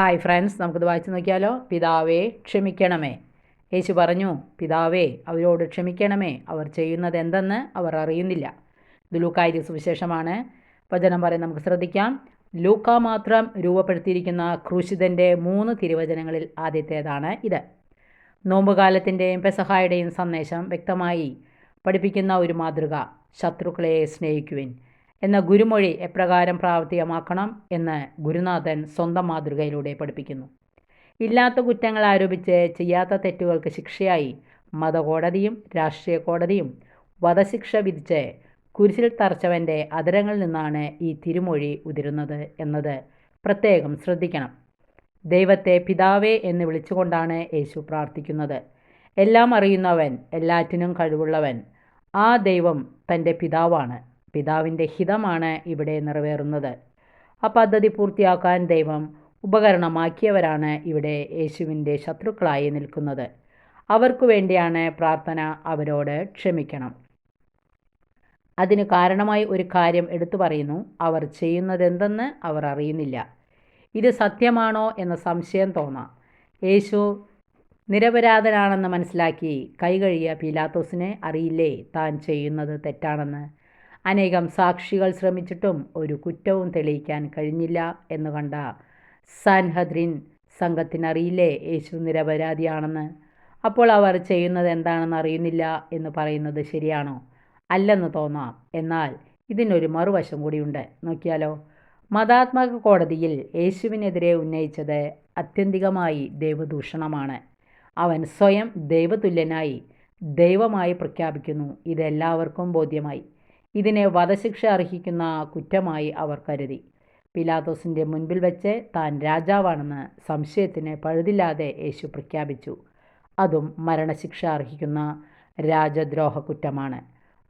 Hi friends നമുക്കിത് വായിച്ചു നോക്കിയാലോ? പിതാവേ ക്ഷമിക്കണമേ. യേശു പറഞ്ഞു പിതാവേ അവരോട് ക്ഷമിക്കണമേ. അവർ ചെയ്യുന്നത് എന്തെന്ന് അവർ അറിയുന്നില്ല. ഇത് ലൂക്കായ സുവിശേഷമാണ്. വചനം പറയാൻ നമുക്ക് ശ്രദ്ധിക്കാം. ലൂക്ക മാത്രം രൂപപ്പെടുത്തിയിരിക്കുന്ന ക്രൂശിതന്റെ മൂന്ന് തിരുവചനങ്ങളിൽ ആദ്യത്തേതാണ് ഇത്. നോമ്പുകാലത്തിന്റെയും പെസഹായുടെയും സന്ദേശം വ്യക്തമായി പഠിപ്പിക്കുന്ന ഒരു മാതൃക ശത്രുക്കളെ സ്നേഹിക്കുവിൻ. എന്ന ഗുരുമൊഴി എപ്രകാരം പ്രാവർത്തികമാക്കണം എന്ന് ഗുരുനാഥൻ സ്വന്തം മാതൃകയിലൂടെ പഠിപ്പിക്കുന്നു. ഇല്ലാത്ത കുറ്റങ്ങൾ ആരോപിച്ച് ചെയ്യാത്ത തെറ്റുകൾക്ക് ശിക്ഷയായി മതകോടതിയും രാഷ്ട്രീയ കോടതിയും വധശിക്ഷ വിധിച്ച് കുരിശിൽ തറച്ചവന്റെ അതിരങ്ങളിൽ നിന്നാണ് ഈ തിരുമൊഴി ഉതിരുന്നത് എന്നത് പ്രത്യേകം ശ്രദ്ധിക്കണം. ദൈവത്തെ പിതാവേ എന്ന് വിളിച്ചുകൊണ്ടാണ് യേശു പ്രാർത്ഥിക്കുന്നത്. എല്ലാം അറിയുന്നവൻ എല്ലാറ്റിനും കഴിവുള്ളവൻ ആ ദൈവം തന്റെ പിതാവാണ്. പിതാവിന്റെ ഹിതമാണ് ഇവിടെ നിറവേറുന്നത്. ആ പദ്ധതി പൂർത്തിയാക്കാൻ ദൈവം ഉപകരണമാക്കിയവരാണ് ഇവിടെ യേശുവിന്റെ ശത്രുക്കളായി നിൽക്കുന്നത്. അവർക്കു വേണ്ടിയാണ് പ്രാർത്ഥന അവരോട് ക്ഷമിക്കണം. അതിന് കാരണമായി ഒരു കാര്യം എടുത്തു പറയുന്നു. അവർ ചെയ്യുന്നതെന്തെന്ന് അവർ അറിയുന്നില്ല. ഇത് സത്യമാണോ എന്ന സംശയം തോന്നാം. യേശു നിരപരാധനാണെന്ന് മനസ്സിലാക്കി കൈകഴിയ പീലാത്തോസിനെ അറിയില്ലേ താൻ ചെയ്യുന്നത് തെറ്റാണെന്ന്? അനേകം സാക്ഷികൾ ശ്രമിച്ചിട്ടും ഒരു കുറ്റവും തെളിയിക്കാൻ കഴിഞ്ഞില്ല എന്ന് കണ്ട സാൻഹദ്രിൻ സംഘത്തിനറിയില്ലേ യേശു നിരപരാധിയാണെന്ന്? അപ്പോൾ അവർ ചെയ്യുന്നത് എന്താണെന്ന് അറിയുന്നില്ല എന്ന് പറയുന്നത് ശരിയാണോ? അല്ലെന്ന് തോന്നാം. എന്നാൽ ഇതിനൊരു മറുവശം കൂടിയുണ്ട്. നോക്കിയാലോ. മതാത്മക കോടതിയിൽ യേശുവിനെതിരെ ഉന്നയിച്ചത് അത്യന്തികമായി ദൈവദൂഷണമാണ്. അവൻ സ്വയം ദൈവതുല്യനായി ദൈവമായി പ്രഖ്യാപിക്കുന്നു. ഇതെല്ലാവർക്കും ബോധ്യമായി. ഇതിനെ വധശിക്ഷ അർഹിക്കുന്ന കുറ്റമായി അവർ കരുതി. പിലാത്തോസിന്റെ മുൻപിൽ വെച്ച് താൻ രാജാവാണെന്ന് സംശയത്തിന് പഴുതില്ലാതെ യേശു പ്രഖ്യാപിച്ചു. അതും മരണശിക്ഷ അർഹിക്കുന്ന രാജദ്രോഹ കുറ്റമാണ്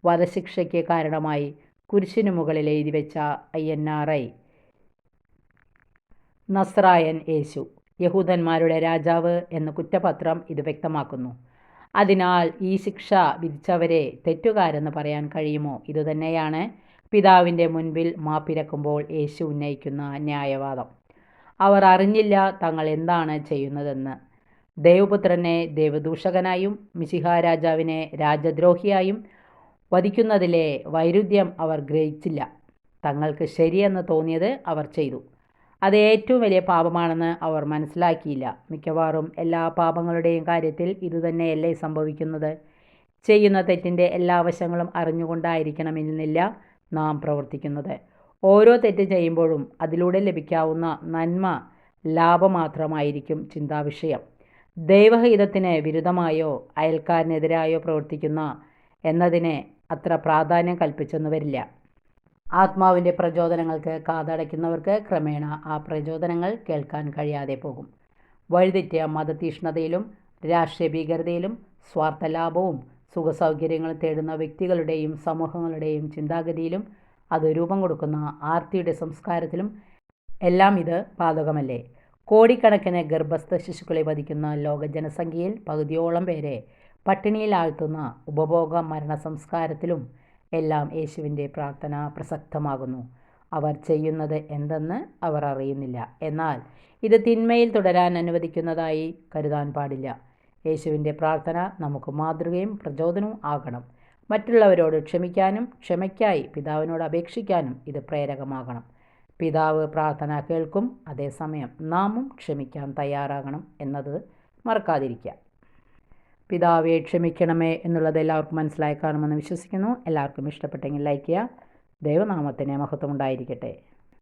വധശിക്ഷയ്ക്ക് കാരണമായി കുരിശിനു മുകളിൽ എഴുതി വെച്ച ഐ എൻ ആർ ഐ. നസ്രായൻ യേശു യഹൂദന്മാരുടെ രാജാവ് എന്ന കുറ്റപത്രം ഇത് വ്യക്തമാക്കുന്നു. അതിനാൽ ഈ ശിക്ഷ വിധിച്ചവരെ തെറ്റുകാരെന്ന് പറയാൻ കഴിയുമോ? ഇതുതന്നെയാണ് പിതാവിന്റെ മുൻപിൽ മാപ്പിരക്കുമ്പോൾ യേശു ഉന്നയിക്കുന്ന ന്യായവാദം. അവർ അറിഞ്ഞില്ല തങ്ങൾ എന്താണ് ചെയ്യുന്നതെന്ന്. ദേവപുത്രനെ ദേവദൂഷകനായും മിശിഹ രാജാവിനെ രാജദ്രോഹിയായും വധിക്കുന്നതിലെ വൈരുദ്ധ്യം അവർ ഗ്രഹിച്ചില്ല. തങ്ങൾക്ക് ശരിയെന്ന് തോന്നിയത് അവർ ചെയ്തു. അത് ഏറ്റവും വലിയ പാപമാണെന്ന് അവർ മനസ്സിലാക്കിയില്ല. മിക്കവാറും എല്ലാ പാപങ്ങളുടെയും കാര്യത്തിൽ ഇതുതന്നെയല്ലേ സംഭവിക്കുന്നത്. ചെയ്യുന്ന തെറ്റിന്റെ എല്ലാ വശങ്ങളും അറിഞ്ഞുകൊണ്ടായിരിക്കണമെന്നില്ല നാം പ്രവർത്തിക്കുന്നത്. ഓരോ തെറ്റ് ചെയ്യുമ്പോഴും അതിലൂടെ ലഭിക്കാവുന്ന നന്മ ലാഭമാത്രമായിരിക്കും ചിന്താവിഷയം. ദൈവഹിതത്തിന് വിരുദ്ധമായോ അയൽക്കാരനെതിരായോ പ്രവർത്തിക്കുന്ന എന്നതിനെ അത്ര പ്രാധാന്യം കൽപ്പിച്ചെന്ന് വരില്ല. ആത്മാവിന്റെ പ്രചോദനങ്ങൾക്ക് കാതടയ്ക്കുന്നവർക്ക് ക്രമേണ ആ പ്രചോദനങ്ങൾ കേൾക്കാൻ കഴിയാതെ പോകും. വഴിതെറ്റിയ മതതീഷ്ണതയിലും രാഷ്ട്രീയ ഭീകരതയിലും സ്വാർത്ഥലാഭവും സുഖസൗകര്യങ്ങളും തേടുന്ന വ്യക്തികളുടെയും സമൂഹങ്ങളുടെയും ചിന്താഗതിയിലും അത് രൂപം കൊടുക്കുന്ന ആർത്തിയുടെ സംസ്കാരത്തിലും എല്ലാം ഇത് ബാധകമല്ലേ? കോടിക്കണക്കിന് ഗർഭസ്ഥ ശിശുക്കളെ വധിക്കുന്ന ലോക ജനസംഖ്യയിൽ പകുതിയോളം പേരെ പട്ടിണിയിലാഴ്ത്തുന്ന ഉപഭോഗ മരണ സംസ്കാരത്തിലും എല്ലാം യേശുവിന്റെ പ്രാർത്ഥന പ്രസക്തമാകുന്നു. അവർ ചെയ്യുന്നത് എന്തെന്ന് അവർ അറിയുന്നില്ല. എന്നാൽ ഇത് തിന്മയിൽ തുടരാൻ അനുവദിക്കുന്നതായി കരുതാൻ പാടില്ല. യേശുവിന്റെ പ്രാർത്ഥന നമുക്ക് മാതൃകയും പ്രചോദനവും ആകണം. മറ്റുള്ളവരോട് ക്ഷമിക്കാനും ക്ഷമയ്ക്കായി പിതാവിനോട് അപേക്ഷിക്കാനും ഇത് പ്രേരകമാകണം. പിതാവ് പ്രാർത്ഥന കേൾക്കും അതേസമയം നാമും ക്ഷമിക്കാൻ തയ്യാറാകണം എന്നത് മറക്കാതിരിക്കുക. പിതാവെ ക്ഷമിക്കണമേ എന്നുള്ളത് എല്ലാവർക്കും മനസ്സിലായി കാണുമെന്ന് വിശ്വസിക്കുന്നു. എല്ലാവർക്കും ഇഷ്ടപ്പെട്ടെങ്കിൽ ലൈക്ക് ചെയ്യുക. ദൈവനാമത്തിന് മഹത്വം ഉണ്ടായിരിക്കട്ടെ